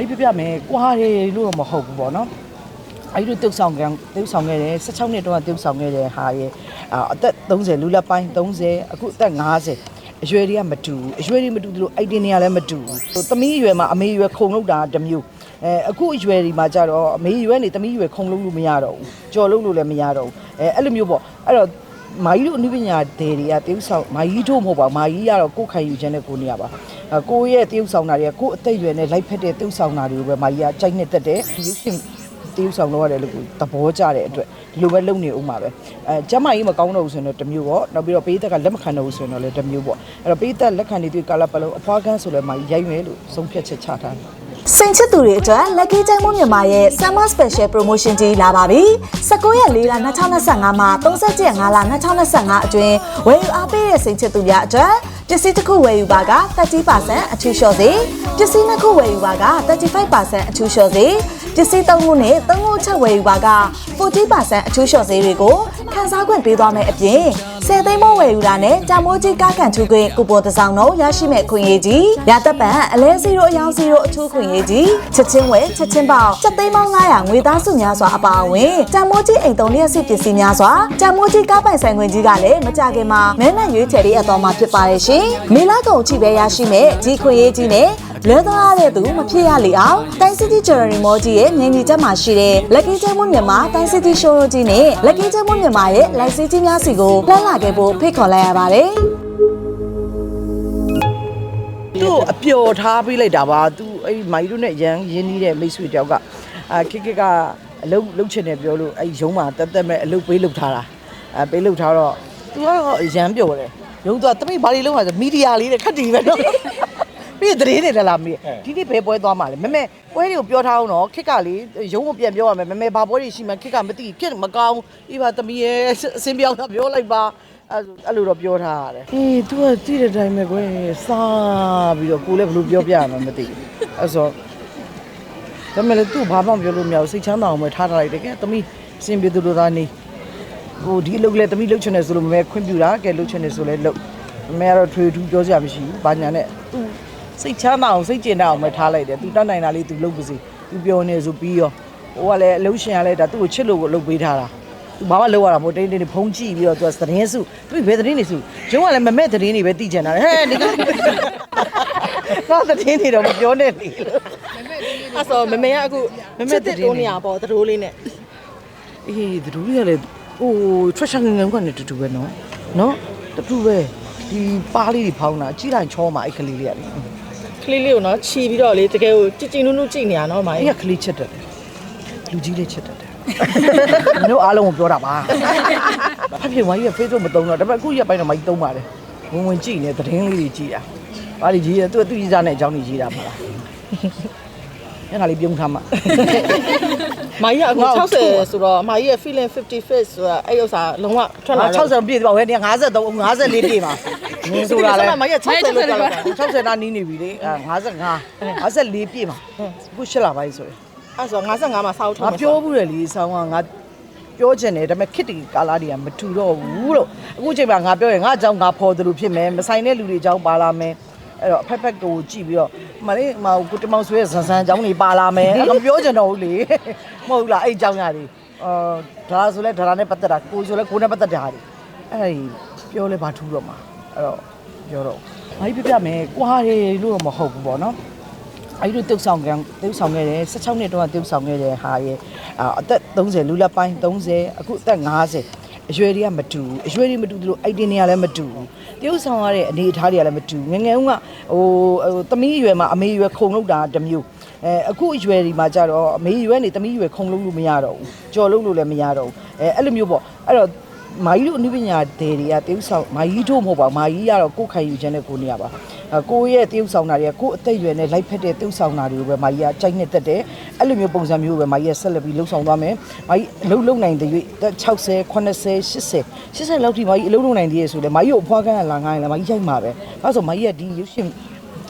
မိုင်းပြပြမယ်ကွာတယ်လို့တော့မဟုတ်ဘူးပေါ့နော်အဲ့ဒီတုပ်ဆောင်ကံတုပ်ဆောင်ခဲ့တယ်16နှစ်တုန်းကတုပ်ဆောင်ခဲ့တဲ့ဟာရဲ့အာအသက်30လူလက်ပိုင်း30အခုအသက်50အရွယ်တွေကမတူဘူးအရွယ်တွေမတူသလိုအိုက်တင်တွေကလည်းမတူဘူးဟိုသမီးအရွယ်မှာအမေအရွယ်ခုံလောက်တာတစ်မျိုးအဲအခုအရွယ်ဒီမှာကြတော့အမေအရွယ်နေသမီးအရွယ်ခုံလုံးလို့မရတော့ဘူးကြော်လုံးလို့လည်းမရတော့ဘူးအဲအဲ့လိုမျိုးပေါ့အဲ့တော့ မာကြီးတို့အနုပညာဒေတွေကတရုပ်ဆောင်မာကြီးတို့မဟုတ်ပါဘူးမာကြီးကတော့ကိုယ်ခံယူခြင်းနဲ့ကိုနေရပါအဲကိုယ့်ရဲ့တရုပ်ဆောင်တာတွေကကိုယ့်အသက်အရွယ်နဲ့လိုက်ဖက်တဲ့တရုပ်ဆောင်တာတွေကိုပဲမာကြီးကကြိုက်နေတတ်တယ်ရုပ်ရှင်တရုပ်ဆောင်လို့ရတယ်လို့ကိုသဘောကျတဲ့အတွက်ဒီလိုပဲလုပ်နေဦးမှာပဲအဲကျမကြီးမကောင်းတော့ဘူးဆိုရင်တော့တစ်မျိုးပေါ့နောက်ပြီးတော့ပေးသက်ကလက်မခံတော့ဘူးဆိုရင်တော့လည်းတစ်မျိုးပေါ့အဲ့တော့ပေးသက်လက်ခံနေသူကာလာပလုံးအဖွားကန်းဆိုလည်းမာကြီးရိုက်မယ်လို့ဆုံးဖြတ်ချက်ချထားတယ် စိန်ချစ်သူတွေအတွက် Lucky ကျိုင်းမွန်မြန်မာရဲ့ Summer Special Promotion ကြီးလာပါပြီ။19ရက်4လ2025မှာ30ရက်5လ2025အတွင်းဝယ်ယူအားပေးတဲ့စိန်ချစ်သူများအတွက်ပစ္စည်းတစ်ခုဝယ်ယူပါက30%အထူးလျှော့စေပစ္စည်းနှစ်ခုဝယ်ယူပါက35%အထူးလျှော့စေ ပစ္စည်းသုံးခုနဲ့သုံးခုချက်ဝယ်ယူပါက40%အထူးလျှော့စေတွေကိုခန်းစားခွင့်ပေးသွားမယ်အပြင်10သိန်းမိုးဝယ်ယူတာနဲ့တာမိုးကြီးကားကန်ထူခွင့်ကူပွန်တစ်စောင်းတော့ရရှိမဲ့ခွင့်ရည်ကြီးရသက်ပံအလဲစီရိုအယောင်စီရိုအထူးခွင့်ရည်ကြီးချက်ချင်းဝယ်ချက်ချင်းပေါက်ချက်သိန်းပေါင်း900ငွေသားစုများစွာအပါအဝင်တာမိုးကြီးအိမ်သုံးလျက်စစ်ပစ္စည်းများစွာတာမိုးကြီးကားပိုင်ဆိုင်ခွင့်ကြီးကလည်းမကြခင်မှာမဲနဲ့ရွေးချယ်ရေးအတော်မှာဖြစ်ပါတယ်ရှင်မေလာကုံချိပဲရရှိမဲ့ဒီခွင့်ရည်ကြီးနဲ့ လွဲသွားတဲ့သူမဖြစ်ရလေအောင်တိုင်းစီတီဂျယ်ရီမောကြီးရဲ့မြင်ကြီးချက်မှာရှိတဲ့ Lucky ကျဲမွန်မြန်မာတိုင်းစီတီရှိုးရိုကြီးနဲ့ Lucky ကျဲမွန်မြန်မာရဲ့လိုက်စီကြီးများစီကိုလှမ်းလာခဲ့ဖို့ဖိတ်ခေါ်လိုက်ရပါတယ်သူ့ကိုအပျော်ထားပေးလိုက်တာပါသူအဲ့ဒီမိုင်းတို့နဲ့ရန်ရင်းနှီးတဲ့မိတ်ဆွေတယောက်ကအာခိခိကအလုတ်လုတ်ချင်တယ်ပြောလို့အဲ့ဒီရုံးမှာတက်တက်မဲ့အလုတ်ပေးလုတ်ထားတာအဲပေးလုတ်ထားတော့သူကတော့ရန်ပျော်တယ်ရုံးသူကတမိဘာလေးလုံးမှာဆိုမီဒီယာလေးတဲ့ခက်တီပဲနော် ပြီးသတင်းနေတယ်လားမေဒီနေ့ဘယ်ပွဲသွားမှာလဲမမေပွဲတွေကိုပြောထားအောင်နော်ခက်ကလေးရုံးကိုပြန်ပြောရမယ်မမေဘာပွဲတွေရှိမှခက်ကမသိခက်မကောင်းအေးပါသမီးရဲ့အစင်ပြောင်းတာပြောလိုက်ပါအဲ့အဲ့လိုတော့ပြောထားရတယ်အေး तू ကကြည့်တဲ့အတိုင်းပဲကွယ်စားပြီးတော့ကိုလည်းဘယ်လိုပြောပြရမှန်းမသိဘူးအဲ့ဆိုဒါမဲ့လည်းသူ့ဘာမှမပြောလို့မရဘူးစိတ်ချမ်းသာအောင်ပဲထားထားလိုက်တယ်ကဲသမီးအစင်ပြေသူလိုသားနေဟိုဒီအလုပ်ကလည်းသမီးလှုပ်ချင်တယ်ဆိုလို့မမဲခွင့်ပြတာကဲလှုပ်ချင်တယ်ဆိုလဲလှုပ်မမဲကတော့ထွေထူးပြောစရာမရှိဘူးဘာညာနဲ့သူ စိတ်ချမ်းသာအောင်စိတ်ကျင်တတ်အောင်ပဲထားလိုက်တယ်သူတတ်နိုင်တာလေးသူလုပ်ပါစေသူပြောနေဆိုပြီးရောဟိုကလည်းအလုပ်ရှင်ကလည်းဒါသူ့ကိုချစ်လို့ကိုလုပ်ပေးထားတာသူဘာမှလောက်ရတာမဟုတ်တင်းတင်းဖုံးကြည့်ပြီးတော့သူကသတင်းစုသူဘယ်သတင်းတွေစုရုံးကလည်းမမဲ့သတင်းတွေပဲသိကြတာဟဲ့ဒီကတော့သတင်းတွေတော့မပြောနဲ့လေအဲ့ဆိုမမေကအခုမမေချစ်တဲ့တိုးနေရပေါ့သတိုးလေးနဲ့အေးသူတို့ကလည်းဟိုထွက်ချင်ငငယ်ကနေတူတူပဲနော်နော်တူတူပဲဒီပါးလေးတွေဖောင်းတာကြီးတိုင်းချောမှာအဲ့ကလေးလေးကလေ ကလေးလေးကိုနော်ခြီပြီးတော့လေတကယ်ကိုကြည်ကြည်နုနုကြည့်နေရနော်မိုင်းအဲ့ကကလေးချစ်တယ်လူကြီးလေးချစ်တယ်မင်းတို့အားလုံးကိုပြောတာပါဖဖေဝိုင်းရဲ့ Facebook မသုံးတော့ဒါပေမဲ့အခုရက်ပိုင်းတော့မိုင်းသုံးပါတယ်ဝင်ဝင်ကြည့်နေသတင်းလေးတွေကြည့်တာဘာတွေကြီးရသူသူကြီးစားနဲ့အကြောင်းတွေရေးတာမလားအဲ့ဒါလေးပြုံးထားမှာမိုင်းကအခုငါ့ကို60ဆိုတော့မိုင်းရဲ့ feeling 50 fit ဆိုတာအဲ့ဥစ္စာလုံးဝထွက်လာငါ60ပြည့်တော့ဟဲ့53 54ပြည့်မှာ နင်းဆိုတာလဲမိုင်းရဲ့60လို့ပြောလိုက်တာ60နားနီးနေပြီလေအဲ55 54ပြည့်မှာအခုရှစ်လာပါပြီဆိုရင်အဲ့ဆို55မှာစောက်ထုတ်ငါမယ်ပြောဘူးတယ်လေဆောင်းကငါပြောချင်တယ်ဒါပေမဲ့ခစ်တီကာလာတွေကမတူတော့ဘူးလို့အခုချိန်မှာငါပြောရင်ငါအကြောင်းငါဖော်သလိုဖြစ်မယ်မဆိုင်တဲ့လူတွေအကြောင်းပါလာမယ်အဲ့တော့အဖက်ဖက်ကိုကြည့်ပြီးတော့မလေးမကိုတမောင်ဆွေးရဲ့ဇန်ဇန်အကြောင်းတွေပါလာမယ်အဲ့တော့မပြောချင်တော့ဘူးလေမဟုတ်လားအဲ့အကြောင်းရတယ်အာဒါဆိုလဲဒါနဲ့ပတ်သက်တာကိုဆိုလဲကိုနဲ့ပတ်သက်တာဟာတွေအဲ့ဒီပြောလဲဘာထူးတော့မှာ အဲ့တော့ပြောတော့ဘာကြီးပြပြမယ်ကွာတယ်လို့တော့မဟုတ်ဘူးပေါ့နော်အဲ့ဒီတုပ်ဆောင်ကံတုပ်ဆောင်ခဲ့တယ်16နှစ်တုန်းကတုပ်ဆောင်ခဲ့တဲ့ဟာရဲ့အာအသက်30လူလက်ပိုင်း30အခုအသက်50အရွယ်တွေကမတူဘူးအရွယ်တွေမတူသလိုအိုက်တင်တွေကလည်းမတူဘူးတရုပ်ဆောင်ရတဲ့အနေအထားတွေကလည်းမတူဘူးငယ်ငယ်ကဟိုဟိုသမီးအရွယ်မှာအမေအရွယ်ခုံလောက်တာတစ်မျိုးအဲအခုအရွယ်ဒီမှာကြတော့အမေအရွယ်နေသမီးအရွယ်ခုံလုံးလို့မရတော့ဘူးကြော်လုံးလို့လည်းမရတော့ဘူးအဲအဲ့လိုမျိုးပေါ့အဲ့တော့ မာကြီးတို့အနုပညာဒေတွေကတရုပ်ဆောင်မာကြီးတို့မဟုတ်ပါဘူးမာကြီးကတော့ကိုယ်ခံယူခြင်းနဲ့ကိုနေရပါအဲကိုယ့်ရဲ့တရုပ်ဆောင်တာတွေကကိုယ့်အသက်အရွယ်နဲ့လိုက်ဖက်တဲ့တရုပ်ဆောင်တာတွေကိုပဲမာကြီးကကြိုက်နေတတ်တယ်အဲ့လိုမျိုးပုံစံမျိုးပဲမာကြီးကဆက်လက်ပြီးလှုပ်ဆောင်သွားမယ်မာကြီးအလုံးလုံးနိုင်တဲ့၍60 80 80 80လောက်ထိမာကြီးအလုံးလုံးနိုင်သေးရဆိုလေမာကြီးကိုအဖွားကန်းကလာငိုင်းလာမာကြီးရိုက်မှာပဲအဲဆိုမာကြီးကဒီရုပ်ရှင်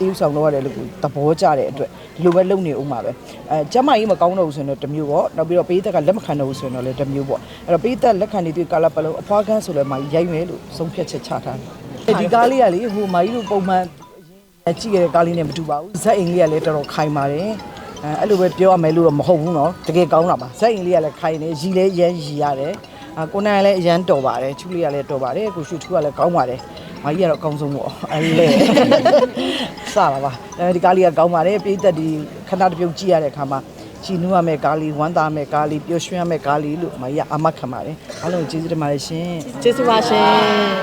တရုပ်ဆောင်တော့ရတယ်လို့ကိုသဘောကျတဲ့အတွက်ဒီလိုပဲလုပ်နေဦးမှာပဲအဲကျမကြီးမကောင်းတော့ဘူးဆိုရင်တော့တစ်မျိုးပေါ့နောက်ပြီးတော့ပေးသက်ကလက်မခံတော့ဘူးဆိုရင်တော့လည်းတစ်မျိုးပေါ့အဲ့တော့ပေးသက်လက်ခံနေသူကာလာပလုံးအဖွားကန်းဆိုလည်းမာကြီးရိုက်မယ်လို့ဆုံးဖြတ်ချက်ချထားတယ်ဒီကားလေးကလေဟိုမာကြီးတို့ပုံမှန်အကြည့်ရတဲ့ကားလေးနဲ့မတူပါဘူးဇက်အိမ်လေးကလည်းတော်တော်ခိုင်ပါတယ် အဲအဲ့လိုပဲပြောရမယ်လို့တော့မဟုတ်ဘူးเนาะတကယ်ကောင်းတာပါဇက်ရင်လေးကလည်းခိုင်နေရီလေးရမ်းရီရတယ်အာကိုနိုင်ကလည်းအရန်တော်ပါတယ်ချူလေးကလည်းတော်ပါတယ်ကိုရှူချူကလည်းကောင်းပါတယ်မကြီးကတော့အကောင်းဆုံးပေါ့အဲ့လေ စတာပါအဲဒီကားလေးကကောင်းပါတယ်ပြည်သက်ဒီခဏတစ်ပြုတ်ကြည့်ရတဲ့အခါမှာချီနူးရမယ်ကားလေးဝမ်းသားမယ်ကားလေးပျော်ရွှင်ရမယ်ကားလေးလို့မကြီးကအမတ်ခံပါတယ်အားလုံးကျေးဇူးတင်ပါတယ်ရှင်ကျေးဇူးပါရှင်